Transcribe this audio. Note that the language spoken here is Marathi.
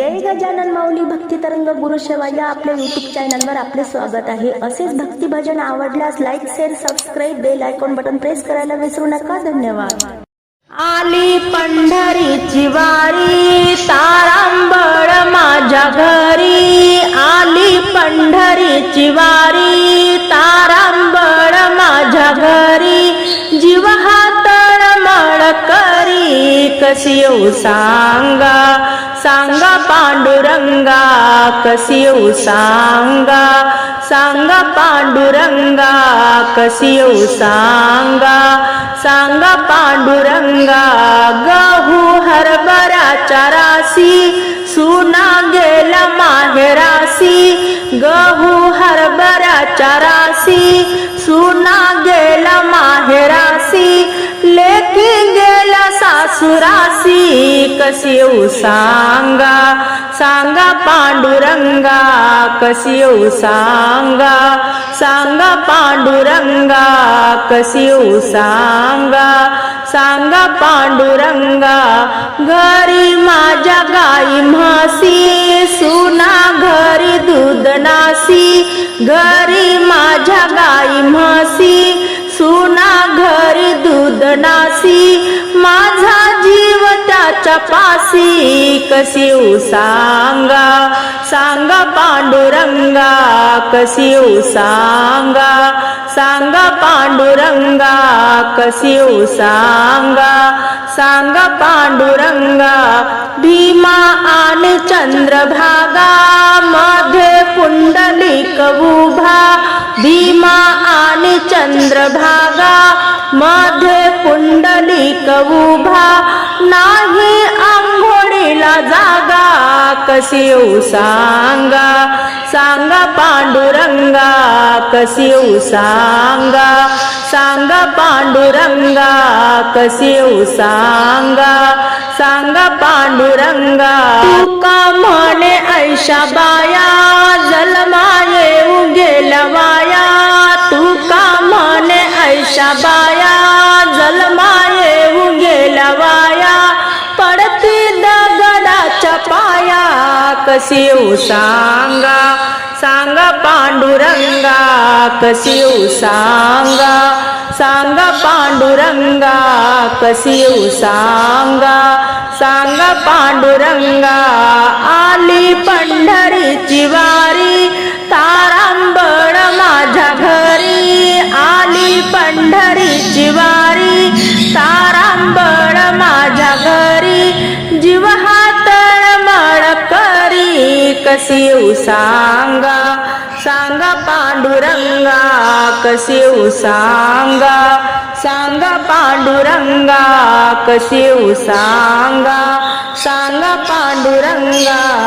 जय गजानन माऊली भक्ती तरंग गुरु सेवा या आपल्या युट्यूब चॅनलवर आपले स्वागत आहे. असेच भक्ती भजन आवडल्यास like share subscribe bell icon button press करायला विसरू नका. धन्यवाद. आली पंढरीची वारी तारांबळ माझ्या घरी. आली पंढरीची वारी तारांबळ माझ्या घरी. जीव हातळ मळ करी कशी येऊ सांगा. सांगा पांडुरंगा कसी येऊ सांगा. सांगा पांडुरंगा कसी येऊ सांगा. सांगा पांडुरंगा गहू हरभराच्या राशी सुना गेला माहेरासी गहू हरभराच्या राशी सुना गेला माहेरा असुरासी कशी येऊ सांगा? सांगा पांडुरंगा कशी येऊ सांगा? सांगा पांडुरंगा कशी येऊ सांगा? सांगा पांडुरंगा घरी माझ्या गाई म्हशी सुना घरी दूध नासी घरी माझ्या गाई म्हशी सुना घरी दूध नासी चपासी पासी सांगा सांगा पांडुरंगा कशी सांगा सांगा पांडुरंगा कशी सांगा सांगा पांडुरंगा भीमा आणि चंद्रभागा मध्ये पुंडलिक उभा भीमा आणि चंद्रभागा मध्ये पुंडलिक उभा आंघोळीला जागा कशी येऊ सांगा? सांगा पांडुरंगा कशी येऊ सांगा? सांगा पांडुरंगा कशी येऊ सांगा? सांगा पांडुरंगा. तुका म्हणे ऐशा बाया जलमा येऊ गेल्या वाया. तुका म्हणे ऐशा बाया कशी सांगा? सांगा पांडुरंगा कशी सांगा? सांगा पांडुरंगा कशी सांगा? सांगा पांडुरंगा आली सांगा सांगा पांडुरंगा कसे हो सांगा? सांगा पांडुरंगा कसे हो सांगा? सांगा पांडुरंगा.